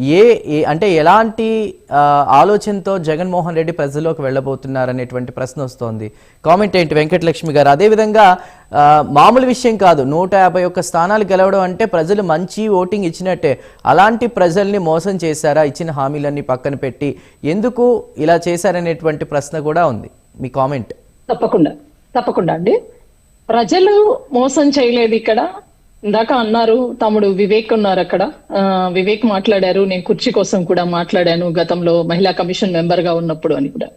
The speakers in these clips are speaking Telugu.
ఏ ఏ- అంటే ఎలాంటి ఆలోచనతో జగన్మోహన్ రెడ్డి ప్రజల్లోకి వెళ్ళబోతున్నారు అనేటువంటి ప్రశ్న వస్తోంది. కామెంట్ ఏంటి వెంకటలక్ష్మి గారు? అదేవిధంగా మామూలు విషయం కాదు. నూట యాభై ఒక్క స్థానాలు గెలవడం అంటే ప్రజలు మంచి ఓటింగ్ ఇచ్చినట్టే. అలాంటి ప్రజల్ని మోసం చేశారా? ఇచ్చిన హామీలన్నీ పక్కన పెట్టి ఎందుకు ఇలా చేశారనేటువంటి ప్రశ్న కూడా ఉంది. మీ కామెంట్. తప్పకుండా. తప్పకుండా అండి. ప్రజలు మోసం చేయలేదు ఇక్కడ. ఇందాక అన్నారు తమ్ముడు వివేక్ ఉన్నారు అక్కడ. వివేక్ మాట్లాడారు నేను కుర్చీ కోసం కూడా మాట్లాడాను గతంలో మహిళా కమిషన్ మెంబర్గా ఉన్నప్పుడు అని కూడా.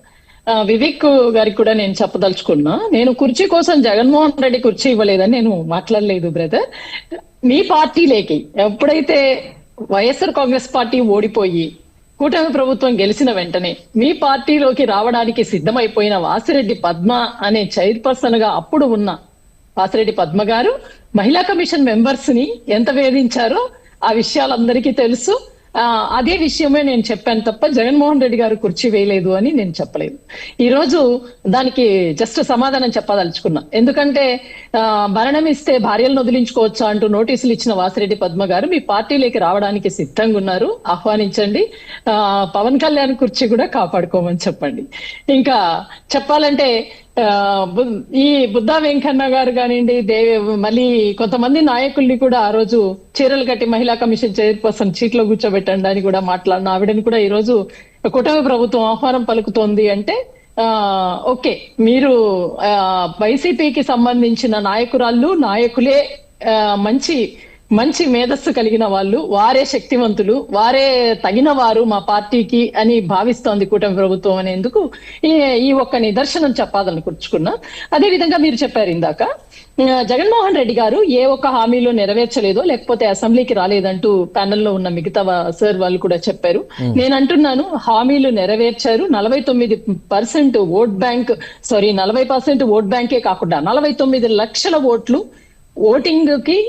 వివేక్ గారికి కూడా నేను చెప్పదలుచుకున్నా నేను కుర్చీ కోసం జగన్మోహన్ రెడ్డి కుర్చీ ఇవ్వలేదని నేను మాట్లాడలేదు బ్రదర్. మీ పార్టీలేకి ఎప్పుడైతే వైఎస్ఆర్ కాంగ్రెస్ పార్టీ ఓడిపోయి కూటమి ప్రభుత్వం గెలిచిన వెంటనే మీ పార్టీలోకి రావడానికి సిద్ధమైపోయిన వాసిరెడ్డి పద్మ అనే చైర్పర్సన్గా అప్పుడు ఉన్న వాసిరెడ్డి పద్మ గారు మహిళా కమిషన్ మెంబర్స్ని ఎంత వేధించారో ఆ విషయాలందరికీ తెలుసు. ఆ అదే విషయమే నేను చెప్పాను తప్ప జగన్మోహన్ రెడ్డి గారు కుర్చీ వేయలేదు అని నేను చెప్పలేదు. ఈ రోజు దానికి జస్ట్ సమాధానం చెప్పదలుచుకున్నా. ఎందుకంటే ఆ, మరణం ఇస్తే భార్యలను వదిలించుకోవచ్చా అంటూ నోటీసులు ఇచ్చిన వాసిరెడ్డి పద్మ గారు మీ పార్టీలోకి రావడానికి సిద్ధంగా ఉన్నారు. ఆహ్వానించండి. ఆ పవన్ కళ్యాణ్ కుర్చీ కూడా కాపాడుకోమని చెప్పండి. ఇంకా చెప్పాలంటే ఈ బుద్ధా వెంకన్న గారు కానివ్వండి దేవి మళ్ళీ కొంతమంది నాయకుల్ని కూడా ఆ రోజు చీరలు కట్టి మహిళా కమిషన్ చైర్పర్సన్ సీట్లో కూర్చోబెట్టండి అని కూడా మాట్లాడిన ఆవిడని కూడా ఈ రోజు కూటమి ప్రభుత్వం ఆహ్వానం పలుకుతోంది అంటే ఆ ఓకే మీరు ఆ, వైసీపీకి సంబంధించిన నాయకురాళ్ళు నాయకులే ఆ, మంచి మంచి మేధస్సు కలిగిన వాళ్ళు వారే శక్తివంతులు వారే తగిన వారు మా పార్టీకి అని భావిస్తోంది కూటమి ప్రభుత్వం అనేందుకు ఈ ఒక్క నిదర్శనం చెప్పాలనుకుంటున్నా అదే విధంగా మీరు చెప్పారు ఇందాక జగన్మోహన్ రెడ్డి గారు ఏ ఒక్క హామీలో నెరవేర్చలేదో లేకపోతే అసెంబ్లీకి రాలేదంటూ ప్యానెల్లో ఉన్న మిగతా సార్ వాళ్ళు కూడా చెప్పారు. నేను అంటున్నాను హామీలు నెరవేర్చారు నలభై తొమ్మిది పర్సెంట్ ఓట్ బ్యాంక్ సారీ నలభై పర్సెంట్ ఓట్ బ్యాంకే కాకుండా నలభై తొమ్మిది లక్షల ఓట్లు ఓటింగ్కి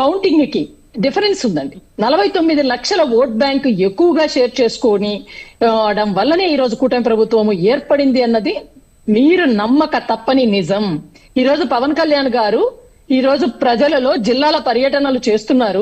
కౌంటింగ్కి డిఫరెన్స్ ఉందండి. నలభై తొమ్మిది లక్షల ఓట్ బ్యాంక్ ఎక్కువగా షేర్ చేసుకొని అవడం వల్లనే ఈ రోజు కూటమి ప్రభుత్వము ఏర్పడింది అన్నది మీరు నమ్మక తప్పని నిజం. ఈ రోజు పవన్ కళ్యాణ్ గారు ఈ రోజు ప్రజలలో జిల్లాల పర్యటనలు చేస్తున్నారు.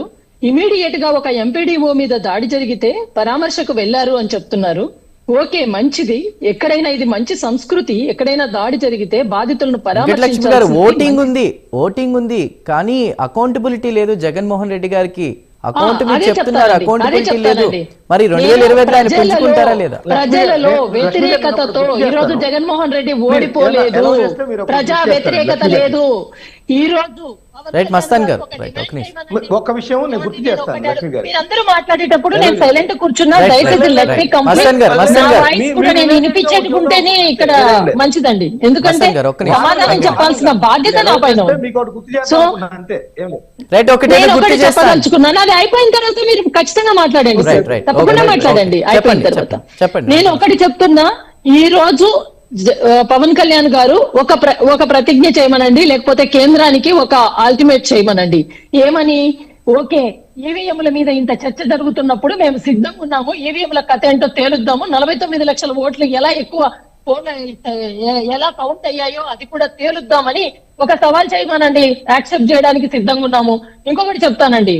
ఇమీడియట్గా ఒక ఎంపీడీఓ మీద దాడి జరిగితే పరామర్శకు వెళ్ళారు అని చెప్తున్నారు. ఓకే మంచిది ఎక్కడైనా ఇది మంచి సంస్కృతి ఎక్కడైనా దాడి జరిగితే బాధితులను పరామర్శించాల్సింది ఓటింగ్ ఉంది ఓటింగ్ ఉంది కానీ అకౌంటబిలిటీ లేదు జగన్మోహన్ రెడ్డి గారికి అకౌంట్ మీరు అదే చెప్తున్నారు. అకౌంటబిలిటీ లేదు. మరి రెండు వేల ఇరవై ఐదు ఆయన పెంచుకుంటారా లేదా ప్రజలలో లక్ష్మీ- వ్యతిరేకతతో లక్ష్మీ ఈ రోజు. జగన్మోహన్ రెడ్డి ఓడిపోలేదు ప్రజా వ్యతిరేకత లక్ష్మీ. లేదు ఈ రోజు రైట్, మస్తాన్ గారు. ఒక్క విషయం నేను గుర్తు చేస్తాను లక్ష్మి గారు మీరందరూ మాట్లాడేటప్పుడు నేను సైలెంట్ కూర్చున్నా దయచేసి complete. మస్తాన్ గారు, మస్తాన్ గారు. నేను వినిపించేటుకుంటేనే ఇక్కడ. మంచిదండి ఎందుకంటే. సమాధానం చెప్పాల్సిన బాధ్యత నా పైన ఉంది. మీకు ఒకటి గుర్తు చేస్తాను సో-. రైట్ ఒకటి నేను గుర్తు ఒకటి చేస్తాను చెప్పదలుచుకున్నాను అది అయిపోయిన తర్వాత మీరు ఖచ్చితంగా మాట్లాడండి. తప్పకుండా మాట్లాడండి. అయిపోయిన తర్వాత. చెప్పండి. నేను ఒకటి చెప్తున్నా ఈ రోజు పవన్ కళ్యాణ్ గారు ఒక ప్ర- ఒక ప్రతిజ్ఞ చేయమనండి లేకపోతే కేంద్రానికి ఒక ఆల్టిమేట్ చేయమనండి. ఏమని? ఓకే ఈవీఎంల మీద ఇంత చర్చ జరుగుతున్నప్పుడు మేము సిద్ధంగా ఉన్నాము ఈవీఎంల కథ ఏంటో తేలుద్దాము నలభై తొమ్మిది లక్షల ఓట్లు ఎలా ఎక్కువ ఎలా కౌంట్ అయ్యాయో అది కూడా తేలుద్దామని ఒక సవాల్ చేయమనండి యాక్సెప్ట్ చేయడానికి సిద్ధంగా ఉన్నాము. ఇంకొకటి చెప్తానండి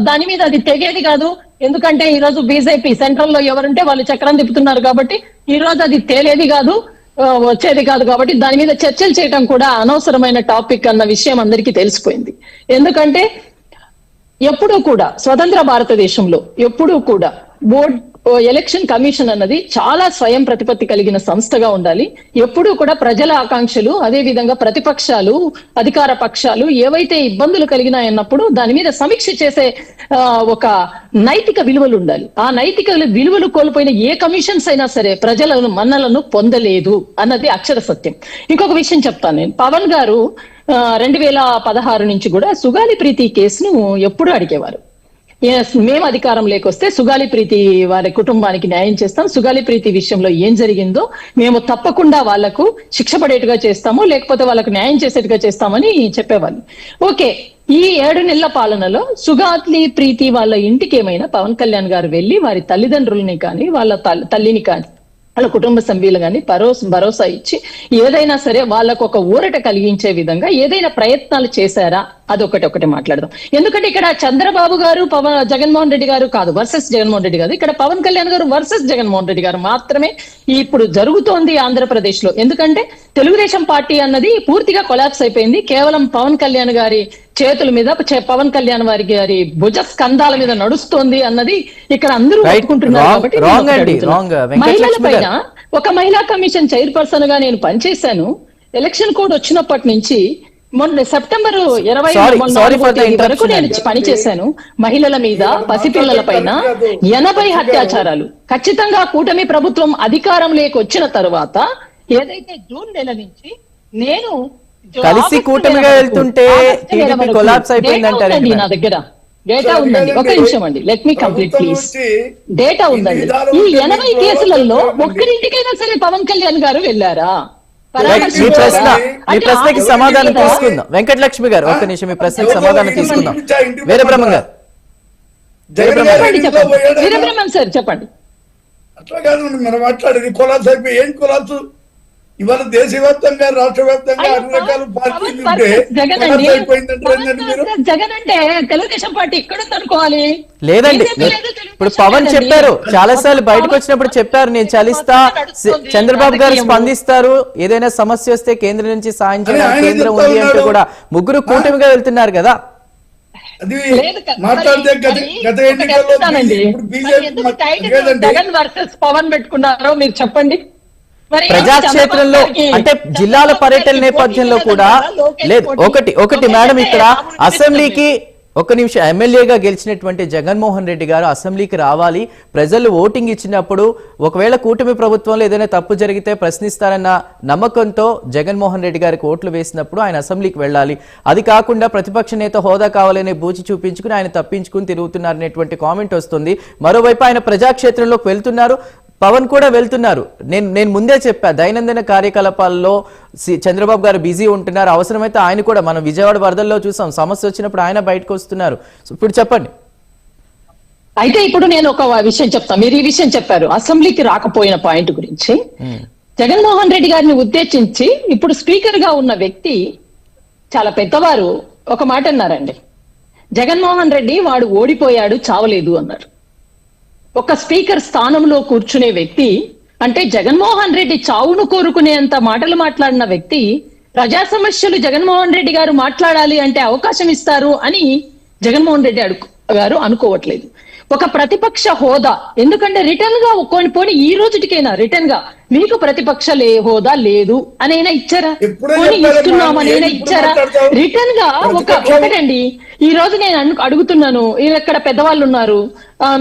దాని మీద అది తెగేది కాదు ఎందుకంటే ఈ రోజు బీజేపీ సెంట్రల్లో ఎవరుంటే వాళ్ళు చక్రం తిప్పుతున్నారు కాబట్టి ఈ రోజు అది తేలేది కాదు వచ్చేది కాదు కాబట్టి దాని మీద చర్చలు చేయడం కూడా అనవసరమైన టాపిక్ అన్న విషయం అందరికీ తెలిసిపోయింది. ఎందుకంటే ఎప్పుడూ కూడా స్వతంత్ర భారతదేశంలో ఎప్పుడూ కూడా బోర్డ్ ఎలక్షన్ కమిషన్ అన్నది చాలా స్వయం ప్రతిపత్తి కలిగిన సంస్థగా ఉండాలి. ఎప్పుడూ కూడా ప్రజల ఆకాంక్షలు అదే విధంగా ప్రతిపక్షాలు అధికార పక్షాలు ఏవైతే ఇబ్బందులు కలిగినాయన్నప్పుడు దాని మీద సమీక్ష చేసే ఒక నైతిక విలువలు ఉండాలి. ఆ నైతిక విలువలు కోల్పోయిన ఏ కమిషన్స్ అయినా సరే ప్రజలను మన్నలను పొందలేదు అన్నది అక్షర సత్యం. ఇంకొక విషయం చెప్తాను నేను. పవన్ గారు రెండు వేల పదహారు నుంచి కూడా సుగాలి ప్రీతి కేసును ఎప్పుడూ అడిగేవారు. మేము అధికారం లేకొస్తే సుగాలి ప్రీతి వారి కుటుంబానికి న్యాయం చేస్తాం. సుగాలి ప్రీతి విషయంలో ఏం జరిగిందో మేము తప్పకుండా వాళ్ళకు శిక్ష పడేట్టుగా చేస్తాము లేకపోతే వాళ్ళకు న్యాయం చేసేట్టుగా చేస్తామని చెప్పేవాళ్ళు. ఓకే ఈ ఏడు నెలల పాలనలో సుగాత్లి ప్రీతి వాళ్ళ ఇంటికి ఏమైనా పవన్ కళ్యాణ్ గారు వెళ్ళి వారి తల్లిదండ్రుల్ని కానీ వాళ్ళ తల్లిని కానీ వాళ్ళ కుటుంబ సభ్యులు కానీ భరోసా భరోసా ఇచ్చి ఏదైనా సరే వాళ్ళకు ఒక ఊరట కలిగించే విధంగా ఏదైనా ప్రయత్నాలు చేశారా అదొకటి ఒకటి మాట్లాడదాం ఎందుకంటే ఇక్కడ చంద్రబాబు గారు పవన్ జగన్మోహన్ రెడ్డి గారు కాదు వర్సెస్ జగన్మోహన్ రెడ్డి గారు ఇక్కడ పవన్ కళ్యాణ్ గారు వర్సెస్ జగన్మోహన్ రెడ్డి గారు మాత్రమే ఇప్పుడు జరుగుతోంది ఆంధ్రప్రదేశ్లో ఎందుకంటే తెలుగుదేశం పార్టీ అన్నది పూర్తిగా కొలాప్స్ అయిపోయింది కేవలం పవన్ కళ్యాణ్ గారి చేతుల మీద పవన్ కళ్యాణ్ వారి గారి భుజ స్కంధాల మీద నడుస్తోంది అన్నది ఇక్కడ అందరూ. ఒప్పుకుంటున్నారు కాబట్టి wrong నేను ఒకటి అండి. అడుగుతున్నా. Wrong. వెంకట మహిళల లక్ష్మి పైన గారు. ఒక మహిళా కమిషన్ చైర్పర్సన్గా నేను పనిచేశాను ఎలక్షన్ కోడ్ వచ్చినప్పటి నుంచి మొన్న సెప్టెంబర్ ఇరవై వరకు నేను అండి. పనిచేశాను. మహిళల మీద పసిపిల్లల పైన ఎనభై అత్యాచారాలు. ఖచ్చితంగా కూటమి ప్రభుత్వం అధికారంలోకి వచ్చిన తర్వాత ఏదైతే జూన్ నెల నుంచి నేను కలిసి కూటమిగా వెళ్తుంటే ఆగస్టు నెల TDP వరకు collapse అయిపోయింది డేటా అంటారు ఉందండి ఏంటి నా దగ్గర. డేటా ఉందండి. ఒక. నిమిషం అండి. Let me complete please data ఉందండి. ఈ ఎనభై కేసులలో ఒక్కరింటికైనా సరే పవన్ కళ్యాణ్ గారు వెళ్ళారా? మీ ప్రశ్న మీ ప్రశ్నకి సమాధానం తీసుకుందాం. వెంకటలక్ష్మి గారు ఒక్క నిమిషం మీ ప్రశ్నకి సమాధానం తీసుకుందాం. వీరబ్రహ్మ గారు. చెప్పండి చెప్పండి. సార్ అట్లా కాదు మనం మాట్లాడేది కొలాబ్స్ అయిపోయి ఏం కొలాబ్స్ ఇవాళ దేశవ్యాప్తంగా రాష్ట్ర వ్యాప్తంగా అన్ని రకాల పార్టీలు ఉంటే జగన్ అంటే తెలుగుదేశం పార్టీ ఇక్కడ అనుకోవాలి లేదండి ఇప్పుడు పవన్. చెప్పారు చాలా సార్లు బయటకు వచ్చినప్పుడు చెప్పారు నేను చలిస్తా చంద్రబాబు గారు. స్పందిస్తారు ఏదైనా సమస్య వస్తే కేంద్రం నుంచి సాయం ఆయన కేంద్రం ఉంది అంటూ. కూడా ముగ్గురు కూటమిగా వెళ్తున్నారు కదా అది లేదు కదా. మాట్లాడితే గత ఎన్నికల్లో బీజేపీ జగన్ వర్సెస్ పవన్ పెట్టుకున్నారో మీరు చెప్పండి ప్రజాక్షేత్రంలో అంటే జిల్లాల పర్యటన నేపథ్యంలో కూడా లేదు. ఒకటి ఒకటి మేడం ఇక్కడ అసెంబ్లీకి ఒక నిమిషం ఎమ్మెల్యేగా గెలిచినటువంటి జగన్మోహన్ రెడ్డి గారు అసెంబ్లీకి రావాలి. ప్రజలు ఓటింగ్ ఇచ్చినప్పుడు ఒకవేళ కూటమి ప్రభుత్వంలో ఏదైనా తప్పు జరిగితే ప్రశ్నిస్తారన్న నమ్మకంతో జగన్మోహన్ రెడ్డి గారికి ఓట్లు వేసినప్పుడు ఆయన అసెంబ్లీకి వెళ్ళాలి. అది కాకుండా ప్రతిపక్ష నేత హోదా కావాలనే బూచి చూపించుకుని ఆయన తప్పించుకుని తిరుగుతున్నారనేటువంటి కామెంట్ వస్తుంది. మరోవైపు ఆయన ప్రజాక్షేత్రంలోకి వెళ్తున్నారు. పవన్ కూడా వెళ్తున్నారు. నేను నేను ముందే చెప్పా దైనందిన కార్యకలాపాల్లో చంద్రబాబు గారు బిజీ ఉంటున్నారు. అవసరమైతే ఆయన కూడా మనం విజయవాడ వరదల్లో చూసాం. సమస్య వచ్చినప్పుడు ఆయన బయటకు వస్తున్నారు. ఇప్పుడు చెప్పండి. అయితే ఇప్పుడు నేను ఒక విషయం చెప్తాను మీరు ఈ విషయం చెప్పారు. అసెంబ్లీకి రాకపోయిన పాయింట్ గురించి. జగన్మోహన్ రెడ్డి గారిని ఉద్దేశించి ఇప్పుడు స్పీకర్గా ఉన్న వ్యక్తి చాలా పెద్దవారు ఒక మాట అన్నారండి. జగన్మోహన్ రెడ్డి వాడు ఓడిపోయాడు చావలేదు అన్నారు. ఒక స్పీకర్ స్థానంలో కూర్చునే వ్యక్తి అంటే జగన్మోహన్ రెడ్డి చావును కోరుకునేంత మాటలు మాట్లాడిన వ్యక్తి ప్రజా సమస్యలు జగన్మోహన్ రెడ్డి గారు మాట్లాడాలి అంటే అవకాశం ఇస్తారు అని జగన్మోహన్ రెడ్డి అడుగు గారు అనుకోవట్లేదు. ఒక ప్రతిపక్ష హోదా. ఎందుకంటే రిటర్న్గా ఒక్కొని పోని ఈ రోజుటికైనా రిటర్న్గా మీకు ప్రతిపక్ష లే హోదా లేదు అనైనా ఇచ్చారా? ఇస్తున్నామనైనా ఇచ్చారా? రిటర్న్గా ఒక ఒకటండి. ఈ రోజు నేను అడుగుతున్నాను. ఇక్కడ పెద్దవాళ్ళు ఉన్నారు?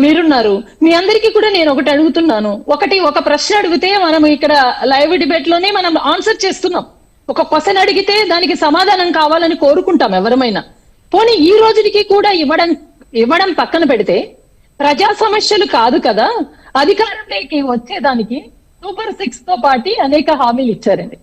మీరున్నారు. మీ అందరికీ కూడా నేను ఒకటి అడుగుతున్నాను. ఒకటి ఒక ప్రశ్న అడిగితే మనం ఇక్కడ లైవ్ డిబేట్లోనే మనం ఆన్సర్ చేస్తున్నాం. ఒక క్వశ్చన్ అడిగితే దానికి సమాధానం కావాలని కోరుకుంటాం ఎవరమైనా. పోనీ ఈ రోజుకి కూడా ఇవ్వడం ఇవ్వడం పక్కన పెడితే ప్రజా సమస్యలు కాదు కదా అధికారంలోకి వచ్చేదానికి సూపర్ సిక్స్తో పాటి అనేక హామీలు ఇచ్చారండి.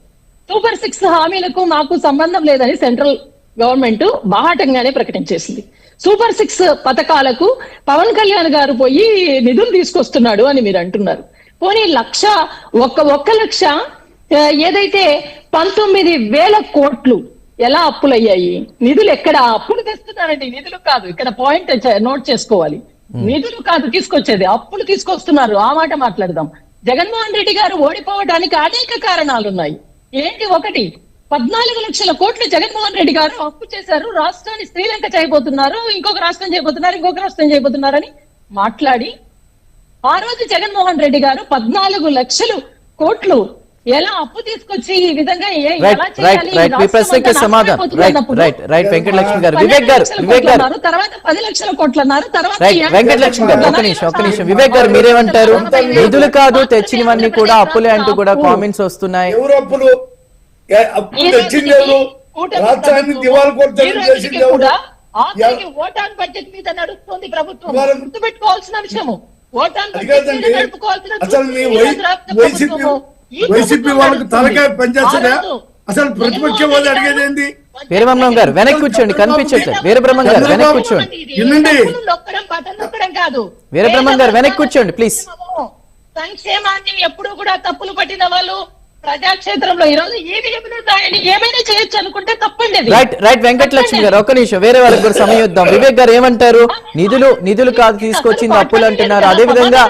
సూపర్ సిక్స్ హామీలకు మాకు సంబంధం లేదని సెంట్రల్ గవర్నమెంట్ బాహాటంగానే ప్రకటించేసింది. సూపర్ సిక్స్ పథకాలకు పవన్ కళ్యాణ్ గారు పోయి నిధులు తీసుకొస్తున్నాడు అని మీరు అంటున్నారు. పోనీ లక్ష ఒక్క ఒక్క లక్ష ఏదైతే పంతొమ్మిది వేల కోట్లు ఎలా అప్పులయ్యాయి? నిధులు ఎక్కడ? అప్పులు తెస్తున్నారండి. నిధులు కాదు. ఇక్కడ పాయింట్ నోట్ చేసుకోవాలి. నిధులు కాదు తీసుకొచ్చేది. అప్పులు తీసుకొస్తున్నారు. ఆ మాట మాట్లాడదాం. జగన్మోహన్ రెడ్డి గారు ఓడిపోవడానికి అనేక కారణాలు ఉన్నాయి ఏంటి ఒకటి? పద్నాలుగు లక్షల కోట్లు జగన్మోహన్ రెడ్డి గారు అప్పు చేశారు. రాష్ట్రాన్ని శ్రీలంక చేయబోతున్నారు. ఇంకొక రాష్ట్రం చేయబోతున్నారు ఇంకొక రాష్ట్రం చేయబోతున్నారని మాట్లాడి ఆ రోజు జగన్మోహన్ రెడ్డి గారు పద్నాలుగు లక్షలు కోట్లు ఎలా అప్పు తీసుకొచ్చి ఈ విధంగా సమాధానం రైట్ రైట్ రైట్ వెంకటలక్ష్మి గారు. వివేక్ గారు వివేక్ గారు. తర్వాత పది లక్షల కోట్లు అన్నారు. తర్వాత వెంకటలక్ష్మి గారు. ఒక నిమిషం ఒక. నిమిషం. వివేక్ గారు మీరేమంటారు. నిధులు కాదు తెచ్చినవన్నీ కూడా అప్పులే అంటూ కూడా కామెంట్స్ వస్తున్నాయి. అప్పులు? రాష్ట్రాన్ని దివాళ కూడా ఆఖరికి ఓటాన్ బడ్జెట్ మీద నడుస్తుంది ప్రభుత్వం. గుర్తుపెట్టుకోవాల్సిన విషయము. ఓటాన్ అది బడ్జెట్ మీద కాదండి. నడుపుకోవాల్సిన వైసీపీ వాళ్ళకి. తలకాయ పనిచేస్తుందా అసలు ప్రతిపక్ష రెడ్డి అడిగేది గారు ఏంది వీరబ్రహ్మం గారు వెనక్కి కూర్చోండి కనిపించట్లేదు. వీరబ్రహ్మం గారు వెనక్కి కూర్చోండి. వీరబ్రహ్మం గారు వెనక్కి కూర్చోండి, please. సంక్షేమాన్ని ఎప్పుడు కూడా తప్పులు పట్టిన వాళ్ళు ప్రజాక్షేత్రంలో ఈ రోజు ఈవీఎంలు ఆయన ఏమైనా చేయొచ్చు అనుకుంటే తప్పండి రైట్ రైట్ వెంకటలక్ష్మి గారు ఒక్క నిమిషం వేరే వాళ్ళకి కూడా సమయం ఇద్దాం. వివేక్ గారు ఏమంటారు? నిధులు నిధులు కాదు తీసుకొచ్చింది అప్పులు అంటున్నారు. అదే విధంగా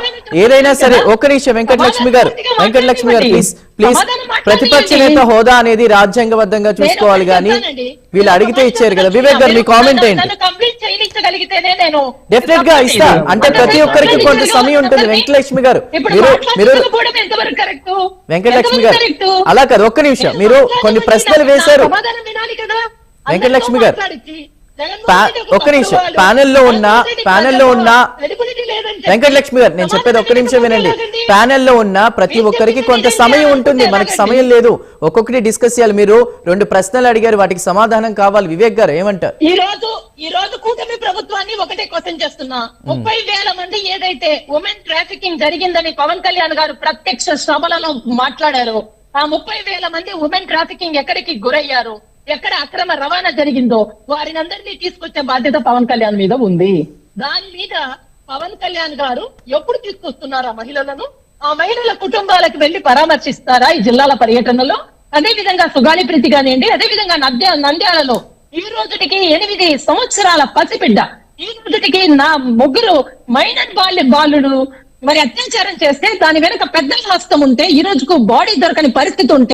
ఏదైనా సరే ఒక్క నిమిషం వెంకటలక్ష్మి గారు వెంకటలక్ష్మి గారు ప్లీజ్ ప్లీజ్ ప్రతిపక్ష నేత హోదా అనేది రాజ్యాంగబద్ధంగా చూసుకోవాలి కానీ వీళ్ళు అడిగితే ఇచ్చారు కదా. వివేక్ గారు మీ కామెంట్ ఏంటి? డెఫినెట్గా ఇస్తా. అంటే ప్రతి ఒక్కరికి కొంత సమయం ఉంటుంది. వెంకటలక్ష్మి గారు మీరు మీరు వెంకటలక్ష్మి గారు అలా కాదు ఒక్క నిమిషం. మీరు కొన్ని ప్రశ్నలు వేశారు. వెంకటలక్ష్మి గారు, ఒక్క నిమిషం. ప్యానెల్లో ఉన్న- ప్యానెల్లో ఉన్న వెంకటలక్ష్మి గారు నేను చెప్పేది ఒక్క నిమిషం వినండి. ప్యానెల్లో ఉన్న ప్రతి ఒక్కరికి కొంత సమయం ఉంటుంది. మనకి సమయం లేదు. ఒక్కొక్కటి డిస్కస్ చేయాలి. మీరు రెండు ప్రశ్నలు అడిగారు. వాటికి సమాధానం కావాలి. వివేక్ గారు ఏమంటారు? ఈ రోజు ఈ రోజు కూటమి ప్రభుత్వాన్ని ఒకటే క్వశ్చన్ చేస్తున్నా. ముప్పై వేల మంది ఏదైతే ఉమెన్ ట్రాఫికింగ్ జరిగిందని పవన్ కళ్యాణ్ గారు ప్రత్యక్ష సభలలో మాట్లాడారు ఆ ముప్పై వేల మంది ఉమెన్ ట్రాఫికింగ్ ఎక్కడికి గురయ్యారు? ఎక్కడ అక్రమ రవాణా జరిగిందో వారిని అందరినీ తీసుకొచ్చే బాధ్యత పవన్ కళ్యాణ్ మీద ఉంది. దాని మీద పవన్ కళ్యాణ్ గారు ఎప్పుడు తీసుకొస్తున్నారు ఆ మహిళలను? ఆ మహిళల కుటుంబాలకు వెళ్ళి పరామర్శిస్తారా ఈ జిల్లాల పర్యటనలో? అదే విధంగా సుగాలి ప్రీతి కానివ్వండి అదే విధంగా నంద్య నంద్యాలలో ఈ రోజుటికి ఎనిమిది సంవత్సరాల పసిబిడ్డ ఈ రోజుటికి నా ముగ్గురు మైనర్ బాల్య బాలుడు మరి అత్యాచారం చేస్తే దాని వెనుక పెద్ద హస్తం ఉంటే ఈ రోజుకు బాడీ దొరకని పరిస్థితి ఉంటే